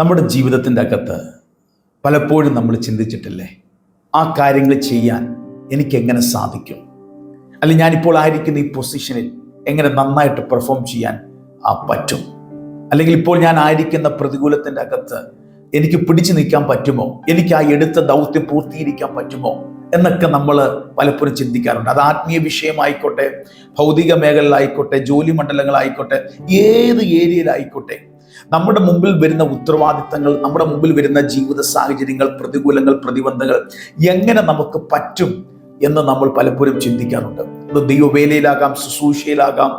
നമ്മുടെ ജീവിതത്തിന്റെ അകത്ത് പലപ്പോഴും നമ്മൾ ചിന്തിച്ചിട്ടില്ലേ? ആ കാര്യങ്ങൾ ചെയ്യാൻ എനിക്ക് എങ്ങനെ സാധിക്കും? അല്ലെങ്കിൽ ഞാനിപ്പോൾ ആയിരിക്കുന്ന ഈ പൊസിഷനിൽ എങ്ങനെ നന്നായിട്ട് പെർഫോം ചെയ്യാൻ ആ പറ്റും? അല്ലെങ്കിൽ ഇപ്പോൾ ഞാൻ ആയിരിക്കുന്ന പ്രതികൂലത്തിന്റെ അകത്ത് എനിക്ക് പിടിച്ചു നിൽക്കാൻ പറ്റുമോ? എനിക്ക് ആ എടുത്ത ദൗത്യം പൂർത്തീകരിക്കാൻ പറ്റുമോ? എന്നൊക്കെ നമ്മൾ പലപ്പോഴും ചിന്തിക്കാറുണ്ട്. അത് ആത്മീയ വിഷയമായിക്കോട്ടെ ഭൗതിക മേഖലയിലായിക്കോട്ടെ ജോലി മണ്ഡലങ്ങളായിക്കോട്ടെ ഏത് ഏരിയയിലായിക്കോട്ടെ നമ്മുടെ മുമ്പിൽ വരുന്ന ഉത്തരവാദിത്തങ്ങൾ നമ്മുടെ മുമ്പിൽ വരുന്ന ജീവിത സാഹചര്യങ്ങൾ പ്രതികൂലങ്ങൾ പ്രതിബന്ധങ്ങൾ എങ്ങനെ നമുക്ക് പറ്റും എന്ന് നമ്മൾ പലപ്പോഴും ചിന്തിക്കാറുണ്ട്. അത് ദൈവവേലയിലാകാം ശുശ്രൂഷയിലാകാം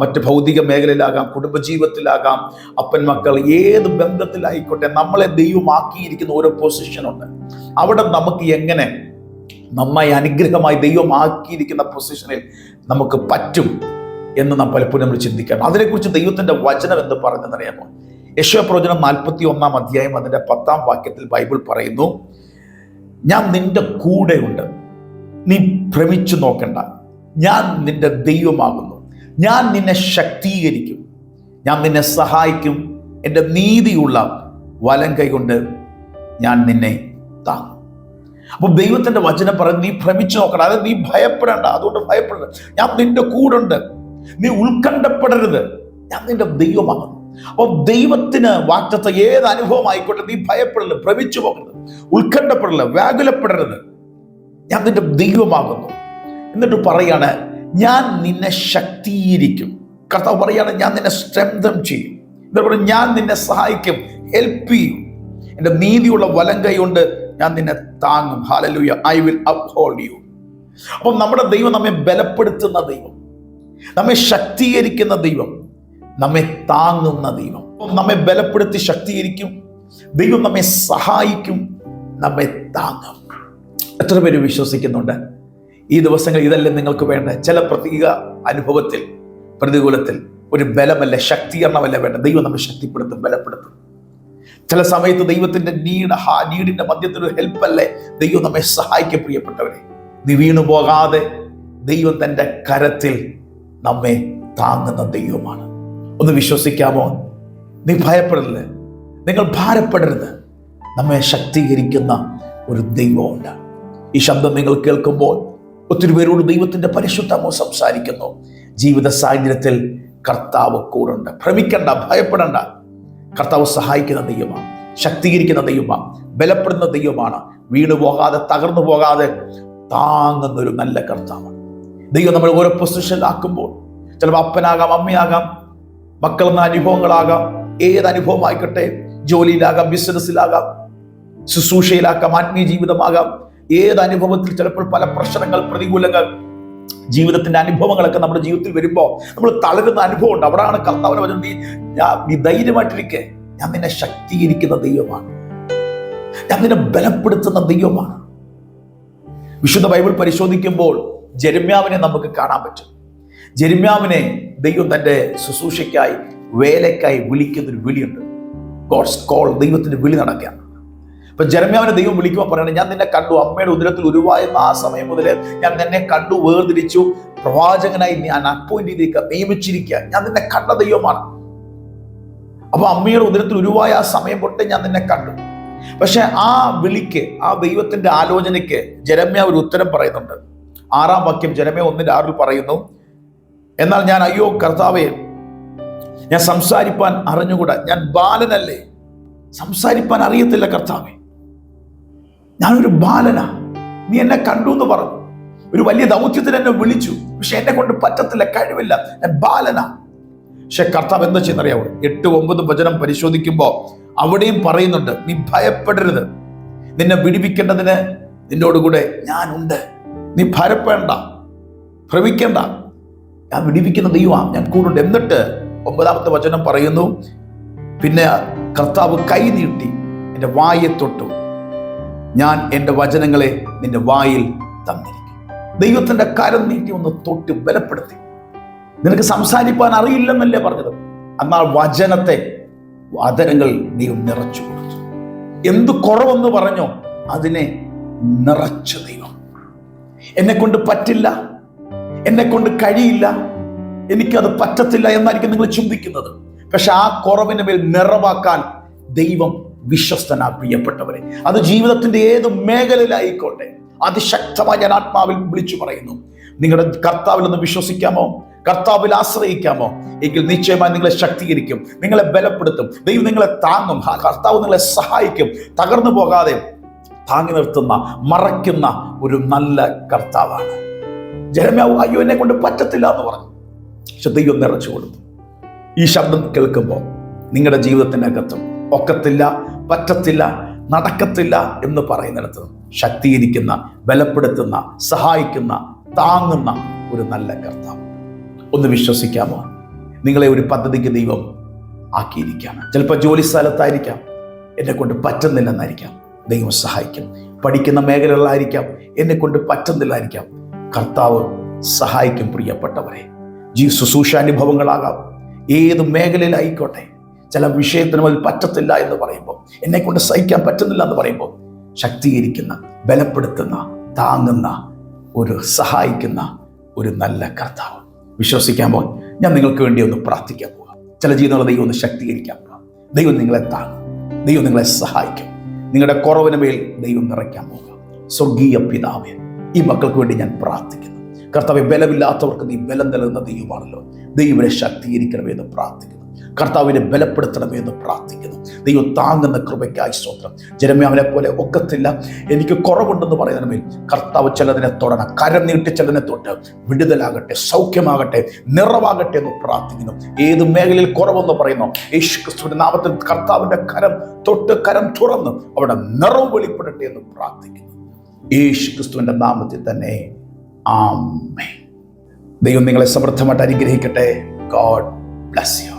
മറ്റ് ഭൗതിക മേഖലയിലാകാം കുടുംബജീവിതത്തിലാകാം അപ്പൻ മക്കൾ ഏത് ബന്ധത്തിലായിക്കോട്ടെ നമ്മളെ ദൈവമാക്കിയിരിക്കുന്ന ഓരോ പൊസിഷനുണ്ട് അവിടെ നമുക്ക് എങ്ങനെ നന്നായി അനുഗ്രഹമായി ദൈവമാക്കിയിരിക്കുന്ന പൊസിഷനിൽ നമുക്ക് പറ്റും എന്ന് നാം പലപ്പോഴും നമ്മൾ ചിന്തിക്കണം അതിനെക്കുറിച്ച് ദൈവത്തിന്റെ വചനം എന്ന് പറഞ്ഞെന്നറിയാമോ? യശോപ്രവചനം നാൽപ്പത്തി ഒന്നാം അധ്യായം അതിന്റെ പത്താം വാക്യത്തിൽ ബൈബിൾ പറയുന്നു ഞാൻ നിന്റെ കൂടെയുണ്ട്. നീ ഭ്രമിച്ചു നോക്കണ്ട. ഞാൻ നിന്റെ ദൈവമാകുന്നു. ഞാൻ നിന്നെ ശക്തീകരിക്കും. ഞാൻ നിന്നെ സഹായിക്കും. എന്റെ നീതിയുള്ള വലം കൈകൊണ്ട് ഞാൻ നിന്നെ താങ്ങും. അപ്പോൾ ദൈവത്തിന്റെ വചനം പറഞ്ഞ് നീ ഭ്രമിച്ചു നോക്കണം അതായത് നീ ഭയപ്പെടേണ്ട. അതുകൊണ്ട് ഭയപ്പെടേണ്ട. ഞാൻ നിന്റെ കൂടുണ്ട് നീ ഉത്കണ്ഠപ്പെടരുത്. ഞാൻ നിന്റെ ദൈവമാകുന്നു അപ്പോൾ ദൈവത്തിന് വാറ്റത്തെ ഏത് അനുഭവം ആയിക്കോട്ടെ നീ ഭയപ്പെടരുത് ഭ്രമിച്ചു പോകരുത്. ഉത്കണ്ഠപ്പെടരുത് വ്യാകുലപ്പെടരുത്. ഞാൻ നിന്റെ ദൈവമാകുന്നു. എന്നിട്ട് പറയാണ് ഞാൻ നിന്നെ ശക്തീകരിക്കും. കർത്താവ് പറയാണ് ഞാൻ നിന്നെ സ്ട്രെങ്തം ചെയ്യും. എന്നിട്ട് പറയും ഞാൻ നിന്നെ സഹായിക്കും ഹെൽപ്പ് ചെയ്യും. എന്റെ നീതിയുള്ള വലം കൈ കൊണ്ട് ഞാൻ നിന്നെ താങ്ങും. Hallelujah I will uphold you അപ്പം നമ്മുടെ ദൈവം നമ്മെ ബലപ്പെടുത്തുന്ന ദൈവം. നമ്മെ ശക്തീകരിക്കുന്ന ദൈവം നമ്മെ താങ്ങുന്ന ദൈവം. നമ്മെ ബലപ്പെടുത്തി ശക്തീകരിക്കും. ദൈവം നമ്മെ സഹായിക്കും. നമ്മെ താങ്ങും. എത്ര പേര് വിശ്വസിക്കുന്നുണ്ട്? ഈ ദിവസങ്ങൾ ഇതല്ലേ നിങ്ങൾക്ക് വേണ്ട ചില പ്രത്യേക അനുഭവത്തിൽ പ്രതികൂലത്തിൽ ഒരു ബലമല്ല ശക്തീകരണമല്ല വേണ്ട ദൈവം നമ്മെ ശക്തിപ്പെടുത്തും ബലപ്പെടുത്തും. ചില സമയത്ത് ദൈവത്തിന്റെ നീട് ഹാ നീടിന്റെ മധ്യത്തിൽ ഒരു ഹെൽപ്പല്ലേ? ദൈവം നമ്മെ സഹായിക്കും പ്രിയപ്പെട്ടവരെ. നീ വീണു പോകാതെ ദൈവം തന്റെ കരത്തിൽ നമ്മെ താങ്ങുന്ന ദൈവമാണ്. ഒന്ന് വിശ്വസിക്കാമോ? നീ ഭയപ്പെടരുത്. നിങ്ങൾ ഭാരപ്പെടരുത്. നമ്മെ ശക്തീകരിക്കുന്ന ഒരു ദൈവമുണ്ട്. ഈ ശബ്ദം നിങ്ങൾ കേൾക്കുമ്പോൾ ഒത്തിരി പേരോട് ദൈവത്തിന്റെ പരിശുദ്ധമോ സംസാരിക്കുന്നു. ജീവിത സാഹചര്യത്തിൽ കർത്താവ് കൂടുണ്ട് ഭ്രമിക്കണ്ട ഭയപ്പെടണ്ട. കർത്താവ് സഹായിക്കുന്ന ദൈവമാണ്. ശക്തീകരിക്കുന്ന ദൈവമാണ്. ബലപ്പെടുന്ന ദൈവമാണ്. വീണു പോകാതെ തകർന്നു പോകാതെ താങ്ങുന്ന ഒരു നല്ല കർത്താവാണ്. ദൈവം നമ്മൾ ഓരോ പൊസിഷനിലാക്കുമ്പോൾ ചിലപ്പോൾ അപ്പനാകാം അമ്മയാകാം മക്കളെന്ന അനുഭവങ്ങളാകാം ഏത് അനുഭവം ആയിക്കട്ടെ ജോലിയിലാകാം ബിസിനസ്സിലാകാം ശുശ്രൂഷയിലാക്കാം ആത്മീയ ജീവിതമാകാം ഏത് അനുഭവത്തിൽ ചിലപ്പോൾ പല പ്രശ്നങ്ങൾ പ്രതികൂലങ്ങൾ ജീവിതത്തിന്റെ അനുഭവങ്ങളൊക്കെ നമ്മുടെ ജീവിതത്തിൽ വരുമ്പോൾ നമ്മൾ തളരുന്ന അനുഭവം ഉണ്ട്. അവിടെയാണ് കർത്താവിനെ വചനം നീ ഞാൻ നീ ധൈര്യമായിട്ടിരിക്കെ. ഞാൻ നിന്നെ ശക്തീകരിക്കുന്ന ദൈവമാണ്. ഞാൻ നിന്നെ ബലപ്പെടുത്തുന്ന ദൈവമാണ്. വിശുദ്ധ ബൈബിൾ പരിശോധിക്കുമ്പോൾ ജെരമ്യാവിനെ നമുക്ക് കാണാൻ പറ്റും. ജെരമ്യാവിനെ ദൈവം തന്റെ ശുശ്രൂഷയ്ക്കായി വേലയ്ക്കായി വിളിക്കുന്നൊരു വിളിയുണ്ട്. ഗോഡ്സ് കോൾ ദൈവത്തിന്റെ വിളി നടക്കുകയാണ്. അപ്പൊ ജരമ്യാവിനെ ദൈവം വിളിക്കുമ്പോൾ പറയണേ ഞാൻ നിന്നെ കണ്ടു അമ്മയുടെ ഉദരത്തിൽ ഉരുവായുന്ന ആ സമയം മുതൽ ഞാൻ നിന്നെ കണ്ടു വേർതിരിച്ചു. പ്രവാചകനായി ഞാൻ അപ്പോയിന്റ് ചെയ്തിരിക്കുക നിയമിച്ചിരിക്കുക. ഞാൻ നിന്നെ കണ്ട ദൈവമാണ്. അപ്പൊ അമ്മയുടെ ഉദരത്തിൽ ഉരുവായ ആ സമയം തൊട്ട് ഞാൻ നിന്നെ കണ്ടു. പക്ഷെ ആ വിളിക്ക് ആ ദൈവത്തിന്റെ ആലോചനയ്ക്ക് ജരമ്യ ഒരു ഉത്തരം പറയുന്നുണ്ട്. ആറാം വാക്യം ജനമേ ഒന്നിന്റെ ആറിൽ പറയുന്നു എന്നാൽ ഞാൻ അയ്യോ കർത്താവേ ഞാൻ സംസാരിപ്പാൻ അറിഞ്ഞുകൂടാ? ഞാൻ ബാലനല്ലേ? സംസാരിപ്പാൻ അറിയത്തില്ല കർത്താവേ. ഞാനൊരു ബാലനാ. നീ എന്നെ കണ്ടു എന്ന് പറഞ്ഞു. ഒരു വലിയ ദൗത്യത്തിന് എന്നെ വിളിച്ചു. പക്ഷെ എന്നെ കൊണ്ട് പറ്റത്തില്ല കഴിവില്ല. ഞാൻ ബാലനാ. പക്ഷെ കർത്താവ് എന്താ ചെയ്യുന്നറിയാവോ എട്ട് ഒമ്പത് വചനം പരിശോധിക്കുമ്പോൾ അവിടെയും പറയുന്നുണ്ട് നീ ഭയപ്പെടരുത്. നിന്നെ വിടിപ്പിക്കേണ്ടതിന് നിന്നോടുകൂടെ ഞാനുണ്ട്. നീ ഭരപ്പേണ്ട ഭ്രമിക്കേണ്ട. ഞാൻ വിടിപ്പിക്കുന്ന ദൈവമാണ് ഞാൻ കൂടുണ്ട്. എന്നിട്ട് ഒമ്പതാമത്തെ വചനം പറയുന്നു പിന്നെ കർത്താവ് കൈ നീട്ടി എന്റെ വായെ തൊട്ടു. ഞാൻ എന്റെ വചനങ്ങളെ നിന്റെ വായിൽ തന്നിരിക്കും. ദൈവത്തിന്റെ കരം നീട്ടി ഒന്ന് തൊട്ട് ബലപ്പെടുത്തി. നിനക്ക് സംസാരിപ്പാൻ അറിയില്ലെന്നല്ലേ പറഞ്ഞത്? എന്നാൽ വചനത്തെ വാദനങ്ങൾ ദൈവം നിറച്ചു കൊടുത്തു. എന്ത് കുറവെന്ന് പറഞ്ഞോ അതിനെ നിറച്ച ദൈവം. എന്നെ കൊണ്ട് പറ്റില്ല. എന്നെ കൊണ്ട് കഴിയില്ല. എനിക്കത് പറ്റത്തില്ല എന്നായിരിക്കും നിങ്ങൾ ചിന്തിക്കുന്നത്. പക്ഷെ ആ കുറവിന് മേൽ നിറവാക്കാൻ ദൈവം വിശ്വസ്തനാ പ്രിയപ്പെട്ടവരെ. അത് ജീവിതത്തിന്റെ ഏത് മേഖലയിലായിക്കോട്ടെ. അതിശക്തമായി ഞാൻ ആത്മാവിൽ വിളിച്ചു പറയുന്നു. നിങ്ങളുടെ കർത്താവിൽ ഒന്ന് വിശ്വസിക്കാമോ? കർത്താവിൽ ആശ്രയിക്കാമോ? എങ്കിൽ നിശ്ചയമായി നിങ്ങളെ ശക്തീകരിക്കും. നിങ്ങളെ ബലപ്പെടുത്തും. ദൈവം നിങ്ങളെ താങ്ങും. കർത്താവ് നിങ്ങളെ സഹായിക്കും. തകർന്നു പോകാതെ താങ്ങി നിർത്തുന്ന മറയ്ക്കുന്ന ഒരു നല്ല കർത്താവാണ്. ജനമ്യാവ് അയ്യോ എന്നെ കൊണ്ട് പറ്റത്തില്ല എന്ന് പറഞ്ഞു. പക്ഷെ ദൈവം നിറച്ചു കൊടുത്തു. ഈ ശബ്ദം കേൾക്കുമ്പോൾ നിങ്ങളുടെ ജീവിതത്തിനകത്തും ഒക്കത്തില്ല പറ്റത്തില്ല നടക്കത്തില്ല എന്ന് പറയുന്നിടത്ത് ശക്തീകരിക്കുന്ന ബലപ്പെടുത്തുന്ന സഹായിക്കുന്ന താങ്ങുന്ന ഒരു നല്ല കർത്താവ്. ഒന്ന് വിശ്വസിക്കാമോ? നിങ്ങളെ ഒരു പദ്ധതിക്ക് ദൈവം ആക്കിയിരിക്കാം ചിലപ്പോൾ ജോലി സ്ഥലത്തായിരിക്കാം. എന്നെ കൊണ്ട് പറ്റുന്നില്ലെന്നായിരിക്കാം. ദൈവം സഹായിക്കും. പഠിക്കുന്ന മേഖലകളിലായിരിക്കാം എന്നെ കൊണ്ട് പറ്റുന്നില്ലായിരിക്കാം. കർത്താവ് സഹായിക്കും പ്രിയപ്പെട്ടവരെ. ജീ ശുശ്രൂഷാനുഭവങ്ങളാകാം ഏത് മേഖലയിലായിക്കോട്ടെ ചില വിഷയത്തിനും അതിൽ പറ്റത്തില്ല എന്ന് പറയുമ്പോൾ എന്നെ കൊണ്ട് സഹിക്കാൻ പറ്റുന്നില്ല എന്ന് പറയുമ്പോൾ ശക്തീകരിക്കുന്ന ബലപ്പെടുത്തുന്ന താങ്ങുന്ന ഒരു സഹായിക്കുന്ന ഒരു നല്ല കർത്താവ്. വിശ്വസിക്കാൻ വിശ്വസിക്കാമ്പോൾ ഞാൻ നിങ്ങൾക്ക് വേണ്ടി ഒന്ന് പ്രാർത്ഥിക്കാൻ പോകാം ചില ജീവിതങ്ങളെ ദൈവം ഒന്ന് ശക്തീകരിക്കാൻ പോകാം ദൈവം നിങ്ങളെ താങ്ങും. ദൈവം നിങ്ങളെ സഹായിക്കും. നിങ്ങളുടെ കുറവിന് മേൽ ദൈവം നിറയ്ക്കാൻ പോകുക. സ്വർഗീയ പിതാവേ ഈ മക്കൾക്ക് വേണ്ടി ഞാൻ പ്രാർത്ഥിക്കുന്നു. കർത്താവ് ബലമില്ലാത്തവർക്ക് നീ ബലം നൽകുന്ന ദൈവമാണല്ലോ. ദൈവനെ ശക്തീകരിക്കണമേ എന്ന് പ്രാർത്ഥിക്കുന്നു. കർത്താവിനെ ബലപ്പെടുത്തണമേ എന്ന് പ്രാർത്ഥിക്കുന്നു. ദൈവം താങ്ങുന്ന കൃപയ്ക്കായി സ്തോത്രം. ജനമേ അവനെ പോലെ ഒക്കത്തില്ല. എനിക്ക് കുറവുണ്ടെന്ന് പറയുന്നതിന് കർത്താവ് ചിലതിനെ തൊടണം. കരം നീട്ടി ചിലതിനെ തൊട്ട് വിടുതലാകട്ടെ സൗഖ്യമാകട്ടെ നിറവാകട്ടെ എന്ന് പ്രാർത്ഥിക്കുന്നു. ഏത് മേഖലയിൽ കുറവെന്ന് പറയുന്നു യേശു ക്രിസ്തുവിന്റെ നാമത്തിൽ കർത്താവിന്റെ കരം തൊട്ട് കരം തുറന്ന് അവിടെ നിറവ് വെളിപ്പെടട്ടെ എന്ന് പ്രാർത്ഥിക്കുന്നു. യേശു ക്രിസ്തുവിന്റെ നാമത്തിൽ തന്നെ ആമേ ദൈവം നിങ്ങളെ സമൃദ്ധമായിട്ട് അനുഗ്രഹിക്കട്ടെ. God bless you.